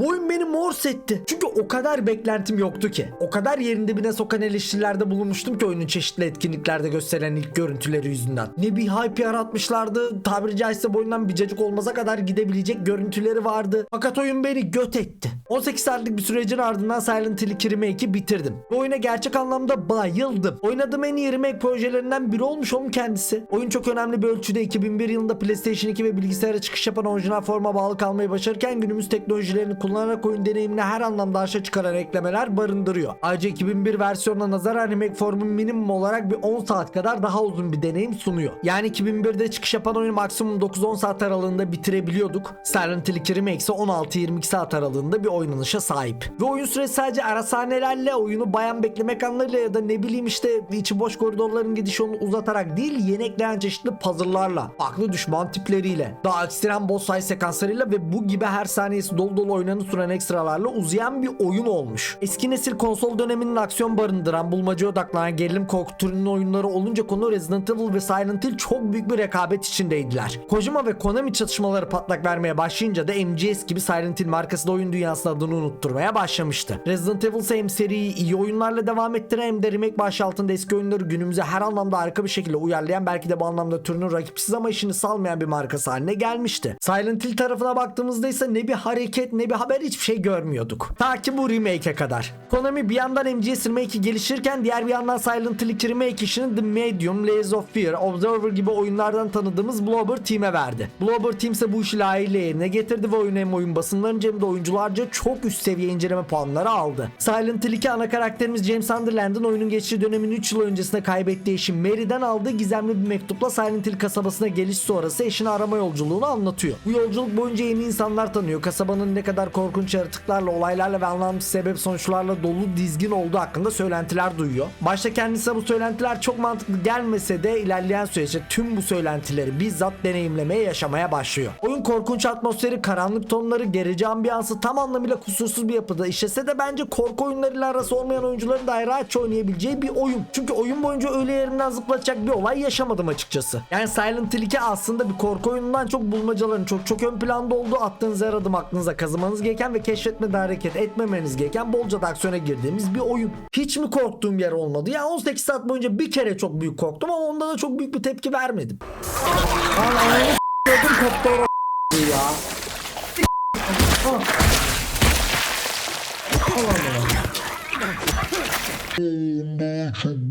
Bu oyun beni mors etti. Çünkü o kadar beklentim yoktu ki. O kadar yerin dibine sokan eleştirilerde bulunmuştum ki oyunun çeşitli etkinliklerde gösteren ilk görüntüleri yüzünden. Ne bir hype yaratmışlardı. Tabiri caizse boyundan bir cacık olmaza kadar gidebilecek görüntüleri vardı. Fakat oyun beni göt etti. 18 saatlik bir sürecin ardından Silent Hill 2 Remake'i bitirdim. Bu oyuna gerçek anlamda bayıldım. Oynadığım en iyi remake projelerinden biri olmuş onun kendisi. Oyun çok önemli bir ölçüde 2001 yılında PlayStation 2 ve bilgisayara çıkış yapan orijinal forma bağlı kalmayı başarırken günümüz teknolojilerini kullanarak oyun deneyimini her anlamda aşağı çıkaran eklemeler barındırıyor. Ayrıca 2001 versiyonuna nazaran remake formu minimum olarak bir 10 saat kadar daha uzun bir deneyim sunuyor. Yani 2001'de çıkış yapan oyunu maksimum 9-10 saat aralığında bitirebiliyorduk. Silent Hill 2 Remake ise 16-22 saat aralığında bir oynanışa sahip. Ve oyun süresi sadece ara sahnelerle oyunu bayan beklemek anlarıyla ya da ne bileyim işte içi boş koridorların gidiş yolunu uzatarak değil yeni ekleyen çeşitli puzzle'larla, farklı düşman tipleriyle, daha ekstrem boss fight sekanslarıyla ve bu gibi her saniyesi dolu dolu oynanı süren ekstralarla uzayan bir oyun olmuş. Eski nesil konsol döneminin aksiyon barındıran, bulmaca odaklanan gerilim korku türünün oyunları olunca konu Resident Evil ve Silent Hill çok büyük bir rekabet içindeydiler. Kojima ve Konami çatışmaları patlak vermeye başlayınca da MGS gibi Silent Hill markası da oyun dünyasının adını unutturmaya başlamıştı. Resident Evil hem seriyi iyi oyunlarla devam ettiren hem de remake başı altında eski oyunları günümüze her anlamda harika bir şekilde uyarlayan belki de bu anlamda türünün rakipsiz ama işini salmayan bir markası haline gelmişti. Silent Hill tarafına baktığımızda ise ne bir hareket ne bir haber hiçbir şey görmüyorduk. Ta ki bu remake'e kadar. Konami bir yandan MGS remake'i geliştirirken diğer bir yandan Silent Hill 2 remake işini The Medium, Layers of Fear, Observer gibi oyunlardan tanıdığımız Blobber Team'e verdi. Blobber Team ise bu işi layığıyla yerine getirdi ve oyunu hem oyun basınlarınca hem de oyuncularca çok üst seviye inceleme puanları aldı. Silent Hill 2 ana karakterimiz James Sunderland'ın oyunun geçtiği dönemin 3 yıl öncesinde kaybettiği eşi Mary'den aldığı gizemli bir mektupla Silent Hill kasabasına geliş sonrası eşini arama yolculuğunu anlatıyor. Bu yolculuk boyunca yeni insanlar tanıyor. Kasabanın ne kadar korkunç yaratıklarla, olaylarla ve anlamsız sebep sonuçlarla dolu dizgin olduğu hakkında söylentiler duyuyor. Başta kendisine bu söylentiler çok mantıklı gelmese de ilerleyen süreçte tüm bu söylentileri bizzat deneyimlemeye, yaşamaya başlıyor. Oyun korkunç atmosferi, karanlık tonları, gerici ambiyansı tam anlamıyla kusursuz bir yapıda işlese de bence korku oyunlarıyla arası olmayan oyuncuların da rahatça oynayabileceği bir oyun. Çünkü oyun boyunca öyle yerinden zıplatacak bir olay yaşamadım açıkçası. Yani Silent Hill 2 aslında bir korku oyunundan çok bulmacaların çok çok ön planda olduğu attığınız her adım aklınıza kazımanız gereken ve keşfetmede hareket etmemeniz gereken bolca da aksiyona girdiğimiz bir oyun. Hiç mi korktuğum yer olmadı? Ya 18 saat boyunca bir kere çok büyük korktum ama onda da çok büyük bir tepki vermedim. Ananı s***yordum koptu ya. Ondan çok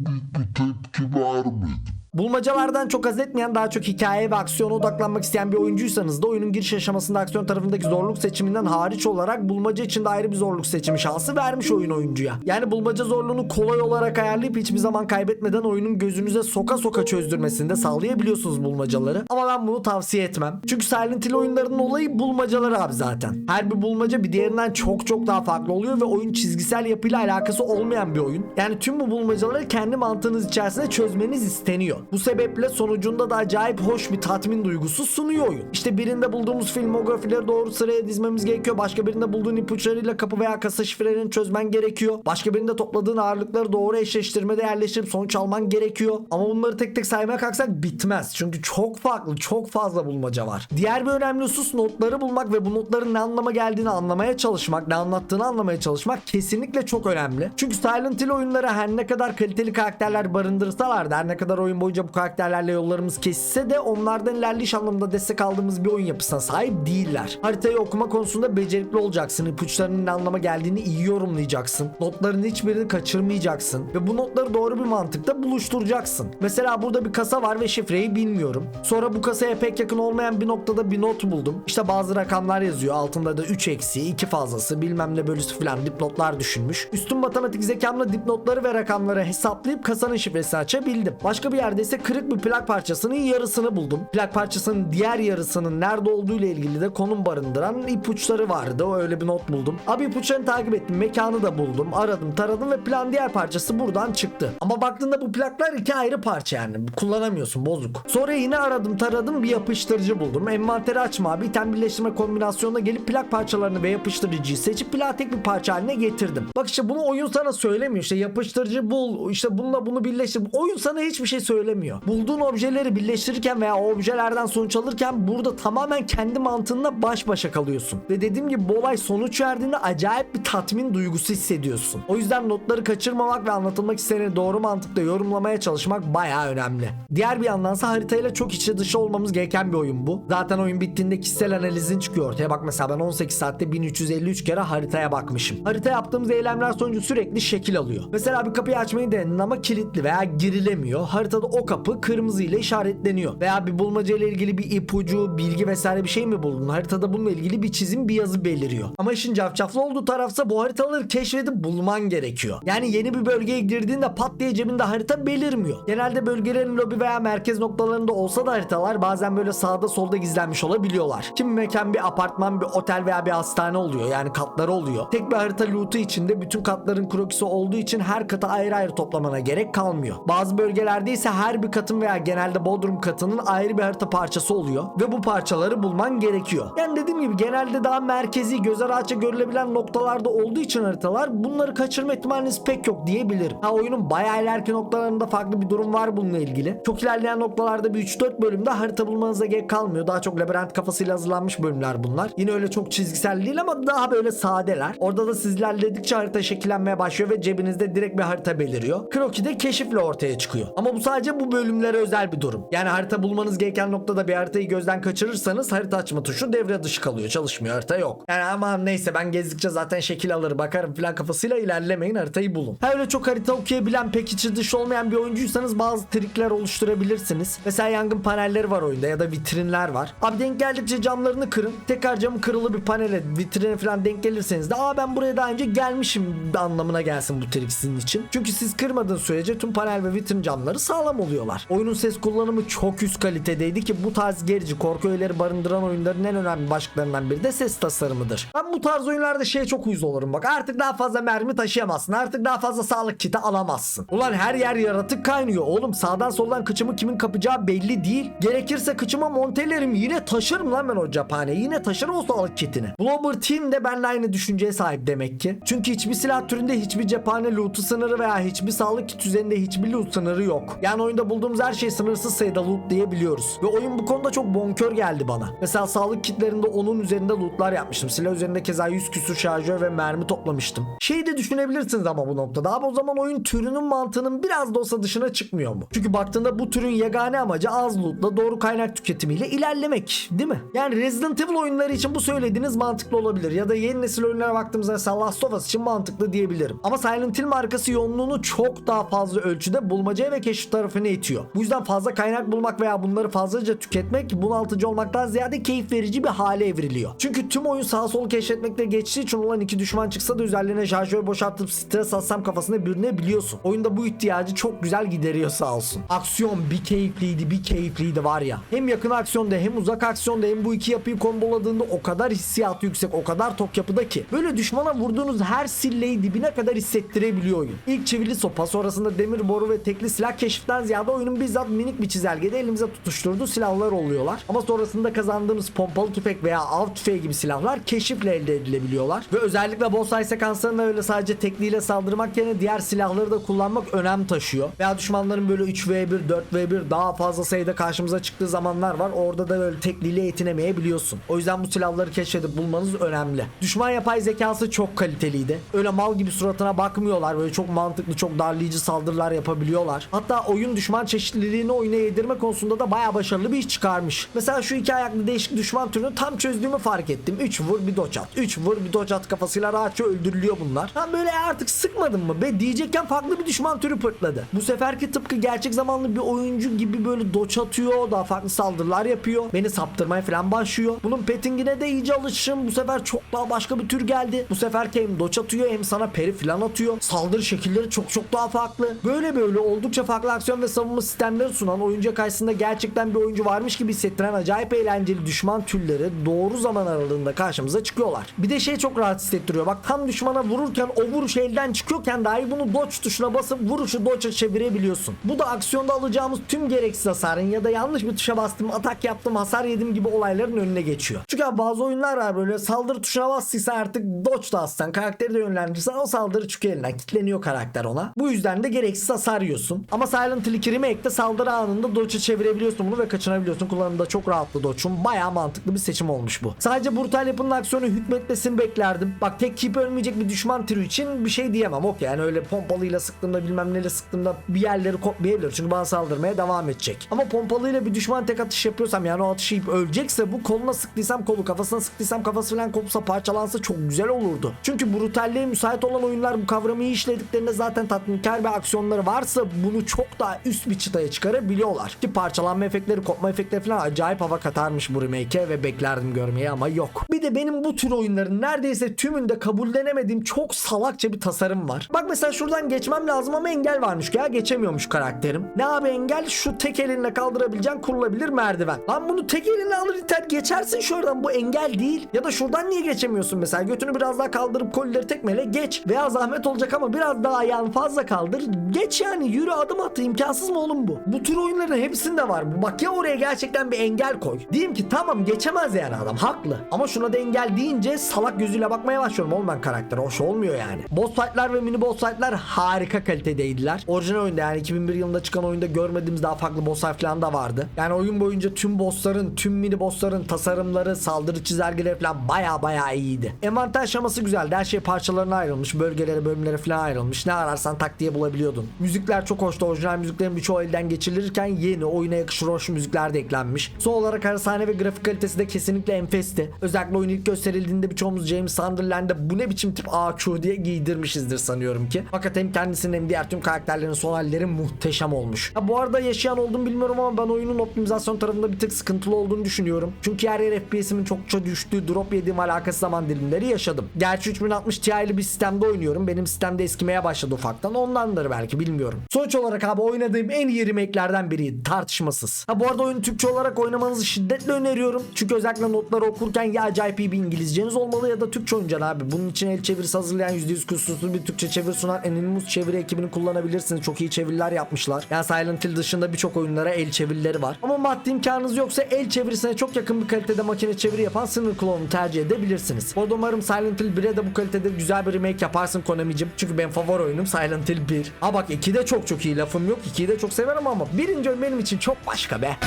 büyük bir tepki vermedim. Bulmacalardan çok haz etmeyen daha çok hikaye ve aksiyona odaklanmak isteyen bir oyuncuysanız da oyunun giriş aşamasında aksiyon tarafındaki zorluk seçiminden hariç olarak bulmaca için de ayrı bir zorluk seçimi şansı vermiş oyun oyuncuya. Yani bulmaca zorluğunu kolay olarak ayarlayıp hiçbir zaman kaybetmeden oyunun gözünüze soka soka çözdürmesini de sağlayabiliyorsunuz bulmacaları. Ama ben bunu tavsiye etmem. Çünkü Silent Hill oyunlarının olayı bulmacaları abi zaten. Her bir bulmaca bir diğerinden çok çok daha farklı oluyor ve oyun çizgisel yapıyla alakası olmayan bir oyun. Yani tüm bu bulmacaları kendi mantığınız içerisinde çözmeniz isteniyor. Bu sebeple sonucunda da acayip hoş bir tatmin duygusu sunuyor oyun. İşte birinde bulduğumuz filmografileri doğru sıraya dizmemiz gerekiyor. Başka birinde bulduğun ipuçlarıyla kapı veya kasa şifrelerini çözmen gerekiyor. Başka birinde topladığın ağırlıkları doğru eşleştirmede yerleştirip sonuç alman gerekiyor. Ama bunları tek tek saymaya kalksak bitmez. Çünkü çok farklı, çok fazla bulmaca var. Diğer bir önemli husus notları bulmak ve bu notların ne anlama geldiğini anlamaya çalışmak, ne anlattığını anlamaya çalışmak kesinlikle çok önemli. Çünkü Silent Hill oyunları her ne kadar kaliteli karakterler barındırsalar da her ne kadar oyun boyunca bu karakterlerle yollarımız kesişse de onlardan ilerleyiş anlamında destek aldığımız bir oyun yapısına sahip değiller. Haritayı okuma konusunda becerikli olacaksın. ipuçlarının ne anlama geldiğini iyi yorumlayacaksın. Notların hiçbirini kaçırmayacaksın. Ve bu notları doğru bir mantıkta buluşturacaksın. Mesela burada bir kasa var ve şifreyi bilmiyorum. Sonra bu kasaya pek yakın olmayan bir noktada bir not buldum. İşte bazı rakamlar yazıyor. Altında da 3 eksi, 2 fazlası, bilmem ne bölüsü falan dipnotlar düşünmüş. Üstün matematik zekamla dipnotları ve rakamları hesaplayıp kasanın şifresini açabildim. Başka bir yerde ise kırık bir plak parçasının yarısını buldum. Plak parçasının diğer yarısının nerede olduğu ile ilgili de konum barındıran ipuçları vardı. Öyle bir not buldum. Abi ipuçlarını takip ettim. Mekanı da buldum. Aradım, taradım ve plan diğer parçası buradan çıktı. Ama baktığında bu plaklar iki ayrı parça yani. Kullanamıyorsun bozuk. Sonra yine aradım, taradım bir yapıştırıcı buldum. Envanteri açma abi. item birleştirme kombinasyonuna gelip plak parçalarını ve yapıştırıcıyı seçip plağı tek bir parça haline getirdim. Bak işte bunu oyun sana söylemiyor. İşte yapıştırıcı bul, işte bununla bunu birleştir. Oyun sana hiçbir şey söylemiyor söylemiyor. Bulduğun objeleri birleştirirken veya objelerden sonuç alırken burada tamamen kendi mantığınla baş başa kalıyorsun. Ve dediğim gibi bu olay sonuç verdiğinde acayip bir tatmin duygusu hissediyorsun. O yüzden notları kaçırmamak ve anlatılmak isteneni doğru mantıkla yorumlamaya çalışmak bayağı önemli. Diğer bir yandansa haritayla çok içi dışı olmamız gereken bir oyun bu. Zaten oyun bittiğinde kişisel analizin çıkıyor ortaya. Bak mesela ben 18 saatte 1353 kere haritaya bakmışım. Harita yaptığımız eylemler sonucu sürekli şekil alıyor. Mesela bir kapıyı açmayı denedin ama kilitli veya girilemiyor. Haritada o kapı kırmızı ile işaretleniyor. Veya bir bulmaca ile ilgili bir ipucu, bilgi vesaire bir şey mi buldun? Haritada bununla ilgili bir çizim, bir yazı beliriyor. Ama işin cafcaflı olduğu tarafsa bu haritaları keşfedip bulman gerekiyor. Yani yeni bir bölgeye girdiğinde pat diye cebinde harita belirmiyor. Genelde bölgelerin lobi veya merkez noktalarında olsa da haritalar bazen böyle sağda solda gizlenmiş olabiliyorlar. Kim mekan bir apartman, bir otel veya bir hastane oluyor. Yani katları oluyor. Tek bir harita loot'u içinde bütün katların krokisi olduğu için her katı ayrı ayrı toplamana gerek kalmıyor. Bazı bölgelerde ise her bir katın veya genelde bodrum katının ayrı bir harita parçası oluyor ve bu parçaları bulman gerekiyor. Yani dediğim gibi genelde daha merkezi göze rahatça görülebilen noktalarda olduğu için haritalar bunları kaçırma ihtimaliniz pek yok diyebilirim. Ha oyunun bayağı ileriki noktalarında farklı bir durum var bununla ilgili. Çok ilerleyen noktalarda bir 3-4 bölümde harita bulmanıza gerek kalmıyor. Daha çok labirent kafasıyla hazırlanmış bölümler bunlar. Yine öyle çok çizgisel değil ama daha böyle sadeler. Orada da siz ilerledikçe harita şekillenmeye başlıyor ve cebinizde direkt bir harita beliriyor. Kroki de keşifle ortaya çıkıyor. Ama bu sadece bu bölümlere özel bir durum. Yani harita bulmanız gereken noktada bir haritayı gözden kaçırırsanız harita açma tuşu devre dışı kalıyor. Çalışmıyor harita yok. Yani aman neyse ben gezdikçe zaten şekil alır bakarım falan kafasıyla ilerlemeyin haritayı bulun. Ha öyle çok harita okuyabilen pek içi dışı olmayan bir oyuncuysanız bazı trikler oluşturabilirsiniz. Mesela yangın panelleri var oyunda ya da vitrinler var. Abi denk geldikçe camlarını kırın. Tekrar camı kırılı bir panele vitrine falan denk gelirseniz de aa ben buraya daha önce gelmişim anlamına gelsin bu trik sizin için. Çünkü siz kırmadığınız sürece tüm panel ve vitrin camları sağlam oluyorlar. Oyunun ses kullanımı çok üst kalitedeydi ki bu tarz gerici korku öğeleri barındıran oyunların en önemli başlıklarından biri de ses tasarımıdır. Ben bu tarz oyunlarda şeye çok uyuz olurum bak artık daha fazla mermi taşıyamazsın artık daha fazla sağlık kiti alamazsın. Ulan her yer yaratık kaynıyor oğlum sağdan soldan kıçımı kimin kapacağı belli değil. Gerekirse kıçıma montelerim yine taşırım lan ben o cephaneyi yine taşırım o sağlık kitini. Blobber Team de benimle aynı düşünceye sahip demek ki. Çünkü hiçbir silah türünde hiçbir cephane loot'u sınırı veya hiçbir sağlık kit üzerinde hiçbir loot sınırı yok. Yani oyunda bulduğumuz her şey sınırsız sayıda loot diyebiliyoruz. Ve oyun bu konuda çok bonkör geldi bana. Mesela sağlık kitlerinde onun üzerinde lootlar yapmıştım. Silah üzerinde keza 100 küsür şarjör ve mermi toplamıştım. Şeyi de düşünebilirsiniz ama bu noktada. Abi o zaman oyun türünün mantığının biraz da olsa dışına çıkmıyor mu? Çünkü baktığında bu türün yegane amacı az lootla doğru kaynak tüketimiyle ilerlemek değil mi? Yani Resident Evil oyunları için bu söylediğiniz mantıklı olabilir. Ya da yeni nesil oyunlara baktığımızda mesela Last of Us için mantıklı diyebilirim. Ama Silent Hill markası yoğunluğunu çok daha fazla ölçüde bulmacaya ve keşif tarafına itiyor. Bu yüzden fazla kaynak bulmak veya bunları fazlaca tüketmek bunaltıcı olmaktan ziyade keyif verici bir hale evriliyor. Çünkü tüm oyun sağ sol keşfetmekte geçtiği için olan iki düşman çıksa da üzerlerine şarjör boşaltıp stres atsam kafasına bürünebiliyorsun. Oyunda bu ihtiyacı çok güzel gideriyor sağ olsun. Aksiyon bir keyifliydi bir keyifliydi var ya. Hem yakın aksiyonda hem uzak aksiyonda hem bu iki yapıyı komboladığında o kadar hissiyatı yüksek o kadar tok yapıda ki. Böyle düşmana vurduğunuz her silleyi dibine kadar hissettirebiliyor oyun. İlk çivili sopa sonrasında demir boru ve tekli silah keşiften ziyade oyunun bizzat minik bir çizelgede elimize tutuşturduğu silahlar oluyorlar. Ama sonrasında kazandığımız pompalı tüfek veya av tüfeği gibi silahlar keşifle elde edilebiliyorlar. Ve özellikle boss fight sekanslarında öyle sadece tekliyle saldırmak yerine diğer silahları da kullanmak önem taşıyor. Veya düşmanların böyle 3v1, 4v1 daha fazla sayıda karşımıza çıktığı zamanlar var. Orada da böyle tekliyle yetinemeyebiliyorsun. O yüzden bu silahları keşfedip bulmanız önemli. Düşman yapay zekası çok kaliteliydi. Öyle mal gibi suratına bakmıyorlar. Böyle çok mantıklı, çok darlayıcı saldırılar yapabiliyorlar. Hatta oyun düşman çeşitliliğini oyuna yedirme konusunda da baya başarılı bir iş çıkarmış. Mesela şu iki ayaklı değişik düşman türünü tam çözdüğümü fark ettim. 3 vur bir doç at. 3 vur bir doç at kafasıyla rahatça öldürülüyor bunlar. Ben böyle artık sıkmadım mı be diyecekken farklı bir düşman türü pırtladı. Bu seferki tıpkı gerçek zamanlı bir oyuncu gibi böyle doç atıyor. Daha farklı saldırılar yapıyor. Beni saptırmaya falan başlıyor. Bunun pettingine de iyice alışım. Bu sefer çok daha başka bir tür geldi. Bu seferki hem doç atıyor hem sana peri falan atıyor. Saldırı şekilleri çok çok daha farklı. Böyle böyle oldukça farklı aksiyon ve savunma sistemleri sunan oyuncu karşısında gerçekten bir oyuncu varmış gibi hissettiren acayip eğlenceli düşman türleri doğru zaman aralığında karşımıza çıkıyorlar. Bir de şey çok rahat hissettiriyor. Bak tam düşmana vururken o vuruş elden çıkıyorken dahi bunu dodge tuşuna basıp vuruşu dodge'a çevirebiliyorsun. Bu da aksiyonda alacağımız tüm gereksiz hasarın ya da yanlış bir tuşa bastım, atak yaptım, hasar yedim gibi olayların önüne geçiyor. Çünkü bazı oyunlar var böyle saldırı tuşuna bastıysa artık dodge da aslan karakteri de yönlendirirsen o saldırı çıkıyor elinden. Kitleniyor karakter ona. Bu yüzden de gereksiz hasar yiyorsun. Ama Silent Hill şimdiki remake'de saldırı anında dodge'ı çevirebiliyorsun bunu ve kaçınabiliyorsun. Kullanımda çok rahatlı dodge'un. Baya mantıklı bir seçim olmuş bu. Sadece brutal yapının aksiyonu hükmetmesini beklerdim. Bak tek keep ölmeyecek bir düşman türü için bir şey diyemem. Okey yani öyle pompalıyla sıktığımda bilmem neyle sıktığımda bir yerleri kopmayabilir. Çünkü bana saldırmaya devam edecek. Ama pompalıyla bir düşman tek atış yapıyorsam yani o atışı yiyip ölecekse bu koluna sıktıysam kolu kafasına sıktıysam kafası falan kopsa parçalansa çok güzel olurdu. Çünkü brutalliğe müsait olan oyunlar bu kavramı iyi işlediklerinde zaten tatminkar bir aksiyonları varsa bunu çok daha üst bir çıtaya çıkarabiliyorlar. Ki parçalanma efektleri, kopma efektleri falan acayip hava katarmış bu remake'e ve beklerdim görmeyi ama yok. Bir de benim bu tür oyunların neredeyse tümünde kabullenemediğim çok salakça bir tasarım var. Bak mesela şuradan geçmem lazım ama engel varmış ya geçemiyormuş karakterim. Ne abi engel? Şu tek elinle kaldırabileceğin kurulabilir merdiven. Lan bunu tek elinle alır iter geçersin şuradan bu engel değil. Ya da şuradan niye geçemiyorsun mesela? Götünü biraz daha kaldırıp kolileri tekmele geç. Veya zahmet olacak ama biraz daha ayağını fazla kaldır. Geç yani yürü adım at. imkansız mı oğlum bu? Bu tür oyunların hepsinde var bu. Bak ya oraya gerçekten bir engel koy. Diyeyim ki tamam geçemez yani adam haklı. Ama şuna da engel deyince salak gözüyle bakmaya başlıyorum oğlum ben karaktere. Hoş olmuyor yani. Boss fight'lar ve mini boss fight'lar harika kalitedeydiler. Orijinal oyunda yani 2001 yılında çıkan oyunda görmediğimiz daha farklı boss fight falan da vardı. Yani oyun boyunca tüm bossların, tüm mini bossların tasarımları, saldırı çizelgeleri falan baya baya iyiydi. Envanter şaması güzeldi. Her şey parçalarına ayrılmış. Bölgelere, bölümlere falan ayrılmış. Ne ararsan tak diye bulabiliyordun. Müzikler çok hoştu. Orijinal müziklerin birçoğu elden geçirilirken yeni oyuna yakışır hoş müzikler de eklenmiş. Son olarak ara sahne ve grafik kalitesi de kesinlikle enfesti. Özellikle oyun ilk gösterildiğinde birçoğumuz James Sunderland'e bu ne biçim tip AQ diye giydirmişizdir sanıyorum ki. Fakat hem kendisinin hem diğer tüm karakterlerin son halleri muhteşem olmuş. Ha, bu arada yaşayan oldum bilmiyorum ama ben oyunun optimizasyon tarafında bir tık sıkıntılı olduğunu düşünüyorum. Çünkü yer yer FPS'imin çokça düştüğü, drop yediğim alakasız zaman dilimleri yaşadım. Gerçi 3060 Ti'li bir sistemde oynuyorum. Benim sistemde eskimeye başladı ufaktan. Ondandır belki bilmiyorum. Sonuç olarak abi oynadığım en iyi remake'lerden biriydi. Tartışmasız. Ha bu arada oyunu Türkçe olarak oynamanızı şiddetle öneriyorum. Çünkü özellikle notları okurken ya acayip iyi bir İngilizceniz olmalı ya da Türkçe oynayacaksın abi. Bunun için el çevirisi hazırlayan %100 kusursuz bir Türkçe çeviri sunan Anonymous çeviri ekibini kullanabilirsiniz. Çok iyi çeviriler yapmışlar. Yani Silent Hill dışında birçok oyunlara el çevirileri var. Ama maddi imkanınız yoksa el çevirisine çok yakın bir kalitede makine çeviri yapan Sinner Clone'u tercih edebilirsiniz. Bu arada umarım Silent Hill 1'e de bu kalitede güzel bir remake yaparsın Konami'cim. Çünkü benim favori oyunum Silent Hill 1. Ha bak 2 de çok çok iyi lafım yok. 2'yi de çok severim ama birinci oyun benim için çok başka be.